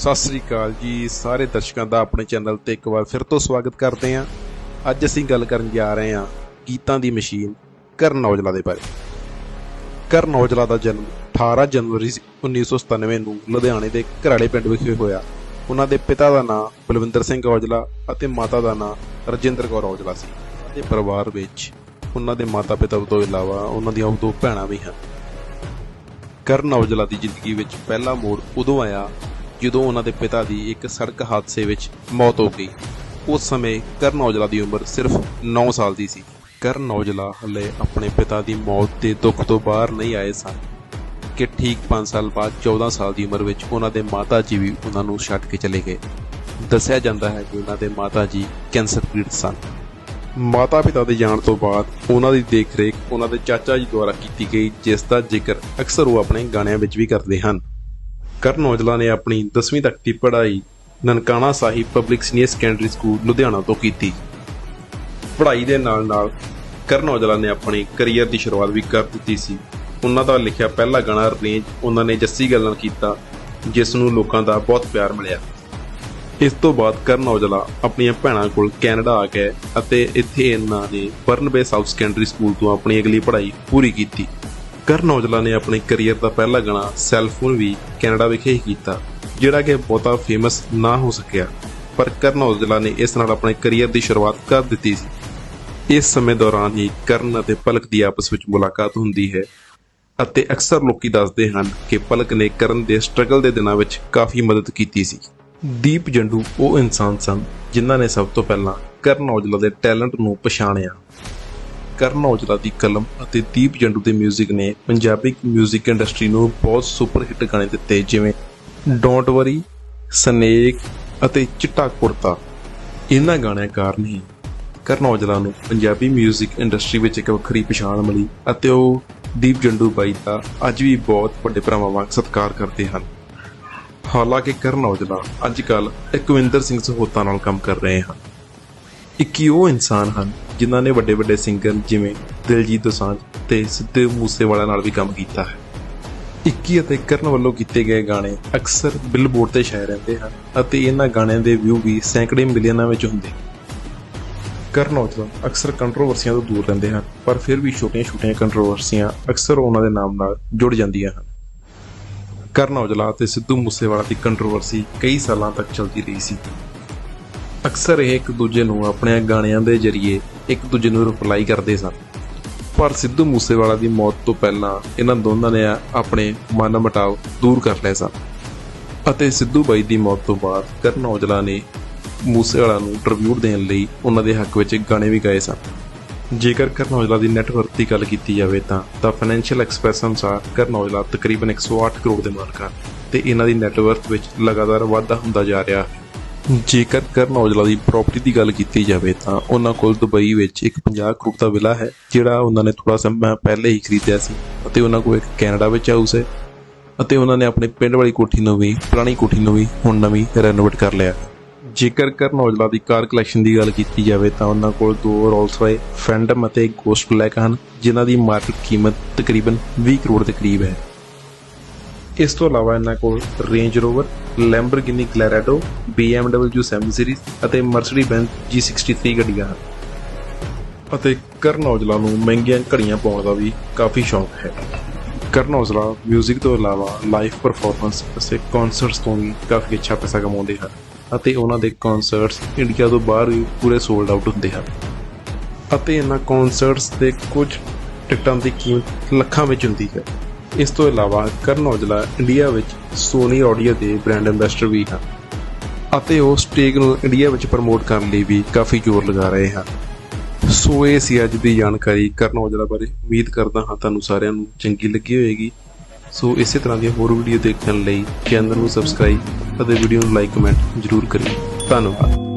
ਸਤਿ ਸ੍ਰੀ ਅਕਾਲ ਜੀ, ਸਾਰੇ ਦਰਸ਼ਕਾਂ ਦਾ ਆਪਣੇ ਚੈਨਲ ਤੇ ਇੱਕ ਵਾਰ ਫਿਰ ਤੋਂ ਸਵਾਗਤ ਕਰਦੇ ਹਾਂ। ਅੱਜ ਅਸੀਂ ਗੱਲ ਕਰਨ ਜਾ ਰਹੇ ਹਾਂ ਗੀਤਾਂ ਦੀ ਮਸ਼ੀਨ ਕਰਨ ਔਜਲਾ ਦੇ ਬਾਰੇ। ਕਰਨ ਔਜਲਾ ਦਾ ਜਨਮ 18 ਜਨਵਰੀ 1997 ਨੂੰ ਲੁਧਿਆਣੇ ਦੇ ਘਰਾਲੇ ਪਿੰਡ ਵਿਖੇ ਹੋਇਆ। ਉਹਨਾਂ ਦੇ ਪਿਤਾ ਦਾ ਨਾਮ ਬਲਵਿੰਦਰ ਸਿੰਘ ਔਜਲਾ ਅਤੇ ਮਾਤਾ ਦਾ ਨਾਮ ਰਜਿੰਦਰ ਕੌਰ ਔਜਲਾ ਸੀ। ਉਹਨਾਂ ਦੇ ਪਰਿਵਾਰ ਵਿੱਚ ਉਹਨਾਂ ਦੇ ਮਾਤਾ-ਪਿਤਾ ਤੋਂ ਇਲਾਵਾ ਉਹਨਾਂ ਦੀਆਂ ਦੋ ਭੈਣਾਂ ਵੀ ਹਨ। ਕਰਨ ਔਜਲਾ ਦੀ ਜ਼ਿੰਦਗੀ ਵਿੱਚ ਪਹਿਲਾ ਮੋੜ ਉਦੋਂ ਆਇਆ ਜਦੋਂ ਉਹਨਾਂ ਦੇ ਪਿਤਾ ਦੀ ਇੱਕ ਸੜਕ ਹਾਦਸੇ ਵਿੱਚ ਮੌਤ ਹੋ ਗਈ, ਉਸ ਸਮੇਂ ਕਰਨ ਔਜਲਾ ਦੀ ਉਮਰ ਸਿਰਫ 9 ਸਾਲ ਦੀ ਸੀ। ਕਰਨ ਔਜਲਾ ਹਲੇ ਆਪਣੇ ਪਿਤਾ ਦੀ ਮੌਤ ਦੇ ਦੁੱਖ ਤੋਂ ਬਾਹਰ ਨਹੀਂ ਆਏ ਸਨ ਕਿ ਠੀਕ 5 ਸਾਲ ਬਾਅਦ 14 ਸਾਲ ਦੀ ਉਮਰ ਵਿੱਚ ਉਹਨਾਂ ਦੇ ਮਾਤਾ ਜੀ ਵੀ ਉਹਨਾਂ ਨੂੰ ਛੱਡ ਕੇ ਚਲੇ ਗਏ। ਦੱਸਿਆ ਜਾਂਦਾ ਹੈ ਕਿ ਉਹਨਾਂ ਦੇ ਮਾਤਾ ਜੀ ਕੈਂਸਰ ਪੀੜਤ ਸਨ। ਮਾਤਾ ਪਿਤਾ ਦੇ ਜਾਣ ਤੋਂ ਬਾਅਦ ਉਹਨਾਂ ਦੀ ਦੇਖਰੇਖ ਉਹਨਾਂ ਦੇ ਚਾਚਾ ਜੀ ਦੁਆਰਾ ਕੀਤੀ ਗਈ, ਜਿਸ ਦਾ ਜ਼ਿਕਰ ਅਕਸਰ ਉਹ ਆਪਣੇ ਗਾਣਿਆਂ ਵਿੱਚ ਵੀ ਕਰਦੇ ਹਨ। ਕਰਨ ਔਜਲਾ ਨੇ ਆਪਣੀ 10ਵੀਂ ਤੱਕ ਦੀ ਪੜ੍ਹਾਈ Nankana Sahib public senior secondary school Ludhiana ਤੋਂ ਕੀਤੀ। ਪੜ੍ਹਾਈ ਦੇ ਨਾਲ-ਨਾਲ ਕਰਨ ਔਜਲਾ ਨੇ ਆਪਣੇ ਕੈਰੀਅਰ ਦੀ ਸ਼ੁਰੂਆਤ ਵੀ ਕਰ ਦਿੱਤੀ ਸੀ। ਉਹਨਾਂ ਦਾ ਲਿਖਿਆ ਪਹਿਲਾ ਗਾਣਾ ਰੇਂਜ ਉਹਨਾਂ ਨੇ ਜੱਸੀ ਗੱਲ ਨਾਲ ਕੀਤਾ, ਜਿਸ ਨੂੰ ਲੋਕਾਂ ਦਾ ਬਹੁਤ ਪਿਆਰ ਮਿਲਿਆ। ਇਸ ਤੋਂ ਬਾਅਦ ਕਰਨ ਔਜਲਾ ਆਪਣੀਆਂ ਭੈਣਾਂ ਕੋਲ ਕੈਨੇਡਾ ਆ ਗਏ ਅਤੇ ਇੱਥੇ ਇਹਨਾਂ ਨੇ ਬਰਨਬੇ ਸਾਊਥ ਸੈਕੰਡਰੀ ਸਕੂਲ ਤੋਂ ਆਪਣੀ ਅਗਲੀ ਪੜ੍ਹਾਈ ਪੂਰੀ ਕੀਤੀ। ਕਰਨ ਔਜਲਾ ਨੇ ਆਪਣੇ ਕੈਰੀਅਰ ਦਾ ਪਹਿਲਾ ਗਾਣਾ ਸੈਲਫੋਨ ਵੀ ਕੈਨੇਡਾ ਵਿਖੇ ਹੀ ਕੀਤਾ, ਜਿਹੜਾ ਕਿ ਬਹੁਤਾ ਫੇਮਸ ਨਾ ਹੋ ਸਕਿਆ। ਪਰ ਕਰਨ ਔਜਲਾ ਨੇ ਇਸ ਨਾਲ ਆਪਣੇ ਕੈਰੀਅਰ ਦੀ ਸ਼ੁਰੂਆਤ ਕਰ ਦਿੱਤੀ ਸੀ। ਇਸ ਸਮੇਂ ਦੌਰਾਨ ਹੀ ਕਰਨ ਅਤੇ ਪਲਕ ਦੀ ਆਪਸ ਵਿੱਚ ਮੁਲਾਕਾਤ ਹੁੰਦੀ ਹੈ ਅਤੇ ਅਕਸਰ ਲੋਕੀ ਦੱਸਦੇ ਹਨ ਕਿ ਪਲਕ ਨੇ ਕਰਨ ਦੇ ਸਟਰਗਲ ਦੇ ਦਿਨਾਂ ਵਿੱਚ ਕਾਫੀ ਮਦਦ ਕੀਤੀ ਸੀ। ਦੀਪ ਜੰਡੂ ਉਹ ਇਨਸਾਨ ਸਨ ਜਿਨ੍ਹਾਂ ਨੇ ਸਭ ਤੋਂ ਪਹਿਲਾਂ ਕਰਨ ਔਜਲਾ ਦੇ ਟੈਲੈਂਟ ਨੂੰ ਪਛਾਣਿਆ। ਕਰਨ ਔਜਲਾ ਦੀ ਕਲਮ ਅਤੇ ਦੀਪ ਜੰਡੂ ਦੇ 뮤직 ਨੇ ਪੰਜਾਬੀ 뮤직 ਇੰਡਸਟਰੀ ਨੂੰ ਬਹੁਤ ਸੁਪਰ ਹਿੱਟ ਗਾਣੇ ਦਿੱਤੇ ਜਿਵੇਂ ਡੋਂਟ ਵਰੀ ਸਨੇਕ ਅਤੇ ਚਿੱਟਾ ਕੁੜਤਾ ਇਹਨਾਂ ਗਾਣਿਆਂ ਕਾਰਨ ਹੀ ਕਰਨ ਔਜਲਾ ਨੂੰ ਪੰਜਾਬੀ 뮤직 ਇੰਡਸਟਰੀ ਵਿੱਚ ਇੱਕ ਵੱਖਰੀ ਪਛਾਣ ਮਿਲੀ ਅਤੇ ਉਹ ਦੀਪ ਜੰਡੂ ਬਾਈ ਦਾ ਅੱਜ ਵੀ ਬਹੁਤ ਵੱਡੇ ਭਰਾਵਾਂ ਵਾਂਗ ਸਤਿਕਾਰ ਕਰਦੇ ਹਨ ਹਾਲਾਂਕਿ ਕਰਨ ਔਜਲਾ ਅੱਜ ਕੱਲ ਇਕਵਿੰਦਰ ਸਿੰਘ ਸਹੋਤਾ ਨਾਲ ਕੰਮ ਕਰ ਰਹੇ ਹਨ ਇੱਕ ਹੀ ਉਹ ਇਨਸਾਨ ਹਨ ਜਿਨ੍ਹਾਂ ਨੇ ਵੱਡੇ ਵੱਡੇ ਸਿੰਗਰ ਜਿਵੇਂ ਦਿਲਜੀਤ ਦੋਸਾਂਝ ਤੇ ਸਿੱਧੂ ਮੂਸੇਵਾਲਾ ਨਾਲ ਵੀ ਕੰਮ ਕੀਤਾ ਹੈ। ਇੱਕੀ ਅਤੇ ਕਰਨ ਵੱਲੋਂ ਕੀਤੇ ਗਏ ਗਾਣੇ ਅਕਸਰ ਬਿਲਬੋਰਡ ਤੇ ਛਾਏ ਰਹਿੰਦੇ ਹਨ ਅਤੇ ਇਹਨਾਂ ਗਾਣਿਆਂ ਦੇ ਵਿਊ ਵੀ ਸੈਂਕੜੇ ਮਿਲੀਅਨਾਂ ਵਿੱਚ ਹੁੰਦੇ ਕਰਨ ਔਜਲਾ ਅਕਸਰ ਕੰਟਰੋਵਰਸੀਆਂ ਤੋਂ ਦੂਰ ਰਹਿੰਦੇ ਹਨ, ਪਰ ਫਿਰ ਵੀ ਛੋਟੀਆਂ-ਛੋਟੀਆਂ ਕੰਟਰੋਵਰਸੀਆਂ ਅਕਸਰ ਉਹਨਾਂ ਦੇ ਨਾਮ ਨਾਲ ਜੁੜ ਜਾਂਦੀਆਂ ਹਨ। ਕਰਨ ਔਜਲਾ ਤੇ ਸਿੱਧੂ ਮੂਸੇਵਾਲਾ ਦੀ ਕੰਟਰੋਵਰਸੀ ਕਈ ਸਾਲਾਂ ਤੱਕ ਚੱਲਦੀ ਰਹੀ ਸੀ। ਅਕਸਰ ਇਹ ਇੱਕ ਦੂਜੇ ਨੂੰ ਆਪਣੇ ਗਾਣਿਆਂ ਦੇ ਜ਼ਰੀਏ ਇੱਕ ਦੂਜੇ ਨੂੰ ਰਿਪਲਾਈ ਕਰਦੇ ਸਨ ਪਰ ਸਿੱਧੂ ਮੂਸੇਵਾਲਾ ਦੀ ਮੌਤ ਤੋਂ ਪਹਿਲਾਂ ਇਹਨਾਂ ਦੋਨਾਂ ਨੇ ਆਪਣੇ ਮਨ ਮਟਾਵ ਦੂਰ ਕਰ ਲਏ ਸਨ ਅਤੇ ਸਿੱਧੂ ਬਾਈ ਦੀ ਮੌਤ ਤੋਂ ਬਾਅਦ ਕਰਨ ਔਜਲਾ ਨੇ ਮੂਸੇਵਾਲਾ ਨੂੰ ਟ੍ਰਿਬਿਊਟ ਦੇਣ ਲਈ ਉਹਨਾਂ ਦੇ ਹੱਕ ਵਿੱਚ ਗਾਣੇ ਵੀ ਗਾਏ ਸਨ ਜੇਕਰ ਕਰਨ ਔਜਲਾ ਦੀ ਨੈਟਵਰਕ ਦੀ ਗੱਲ ਕੀਤੀ ਜਾਵੇ ਤਾਂ ਦਾ ਫਾਈਨੈਂਸ਼ੀਅਲ ਐਕਸਪ੍ਰੈਸ ਅਨੁਸਾਰ ਕਰਨ ਔਜਲਾ ਤਕਰੀਬਨ 108 ਕਰੋੜ ਦੇ ਮਾਲਕ ਹਨ ਤੇ ਇਹਨਾਂ ਦੀ ਨੈਟਵਰਕ ਵਿੱਚ ਲਗਾਤਾਰ ਵਾਧਾ ਹੁੰਦਾ ਜਾ ਰਿਹਾ ਹੈ ਜੇਕਰ ਕਰਨ ਔਜਲਾ ਦੀ ਪ੍ਰਾਪਰਟੀ ਦੀ ਗੱਲ ਕੀਤੀ ਜਾਵੇ ਤਾਂ ਉਹਨਾਂ ਕੋਲ ਦੁਬਈ ਵਿੱਚ ਇੱਕ 50 ਕਰੋੜ ਦਾ ਵਿਲਾ ਹੈ, ਜਿਹੜਾ ਉਹਨਾਂ ਨੇ ਥੋੜਾ ਸਮਾਂ ਪਹਿਲੇ ਹੀ ਖਰੀਦਿਆ ਸੀ ਅਤੇ ਉਹਨਾਂ ਕੋਲ ਇੱਕ ਕੈਨੇਡਾ ਵਿੱਚ ਹਾਊਸ ਹੈ ਅਤੇ ਉਹਨਾਂ ਨੇ ਆਪਣੇ ਪਿੰਡ ਵਾਲੀ ਕੋਠੀ ਨੂੰ ਵੀ, ਪੁਰਾਣੀ ਕੋਠੀ ਨੂੰ ਵੀ ਹੁਣ ਨਵੀਂ ਰੈਨੋਵੇਟ ਕਰ ਲਿਆ। ਜੇਕਰ ਕਰਨ ਔਜਲਾ ਦੀ ਕਾਰ ਕਲੈਕਸ਼ਨ ਦੀ ਗੱਲ ਕੀਤੀ ਜਾਵੇ ਤਾਂ ਉਹਨਾਂ ਕੋਲ ਦੋ ਰੋਲਸ ਰਾਏ ਫੈਂਡਮ ਅਤੇ ਗੋਸਟ ਬਲੈਕ ਹਨ, ਜਿਨ੍ਹਾਂ ਦੀ ਮਾਰਕੀਟ ਕੀਮਤ ਤਕਰੀਬਨ 20 ਕਰੋੜ ਦੇ ਕਰੀਬ ਹੈ। ਇਸ ਤੋਂ ਇਲਾਵਾ ਇਹਨਾਂ ਕੋਲ Range Rover Lamborghini Gallardo BMW 7 series ਅਤੇ ਮਰਸੀਡੀ ਬੈਂਜ਼ G63 ਗੱਡੀਆਂ ਹਨ। ਅਤੇ ਕਰਨ ਔਜਲਾ ਨੂੰ ਮਹਿੰਗੀਆਂ ਘੜੀਆਂ ਪਾਉਣ ਦਾ ਵੀ ਕਾਫੀ ਸ਼ੌਂਕ ਹੈ। ਕਰਨ ਔਜਲਾ 뮤직 ਤੋਂ ਇਲਾਵਾ ਲਾਈਵ ਪਰਫਾਰਮੈਂਸ ਅਤੇ ਕਨਸਰਟਸ ਤੋਂ ਵੀ ਕਾਫੀ ਅੱਛਾ ਪੈਸਾ ਕਮਾਉਂਦੇ ਹਨ ਅਤੇ ਉਹਨਾਂ ਦੇ ਕਨਸਰਟਸ ਇੰਡੀਆ ਤੋਂ ਬਾਹਰ ਵੀ ਪੂਰੇ ਸੋਲਡ ਆਊਟ ਹੁੰਦੇ ਹਨ। ਅਤੇ ਇਹਨਾਂ ਕਨਸਰਟਸ ਦੇ ਕੁਝ ਟਿਕਟਾਂ ਦੀ ਕੀਮਤ ਲੱਖਾਂ ਵਿੱਚ ਹੁੰਦੀ ਹੈ। ਇਸ ਤੋਂ ਇਲਾਵਾ ਕਰਨ ਔਜਲਾ ਇੰਡੀਆ ਵਿੱਚ ਸੋਨੀ ਆਡੀਓ ਦੇ ਬ੍ਰਾਂਡ ਐਂਬੈਸਡਰ ਵੀ ਹਨ ਅਤੇ ਉਹ ਸਟੇਕ ਨੂੰ ਇੰਡੀਆ ਵਿੱਚ ਪ੍ਰਮੋਟ ਕਰਨ ਲਈ ਵੀ ਕਾਫੀ ਜ਼ੋਰ ਲਗਾ ਰਹੇ ਹਨ। ਸੋ ਇਹ ਸੀ ਅੱਜ ਦੀ ਜਾਣਕਾਰੀ। ਕਰਨ ਔਜਲਾ ਬਾਰੇ ਉਮੀਦ ਕਰਦਾ ਹਾਂ ਤੁਹਾਨੂੰ ਸਾਰਿਆਂ ਨੂੰ ਚੰਗੀ ਲੱਗੀ ਹੋਵੇਗੀ। ਸੋ ਇਸੇ ਤਰ੍ਹਾਂ ਦੀਆਂ ਹੋਰ ਵੀਡੀਓ ਦੇਖਣ ਲਈ ਚੈਨਲ ਨੂੰ ਸਬਸਕ੍ਰਾਈਬ ਅਤੇ ਵੀਡੀਓ ਨੂੰ ਲਾਈਕ ਕਮੈਂਟ ਜ਼ਰੂਰ ਕਰਿਓ। ਧੰਨਵਾਦ।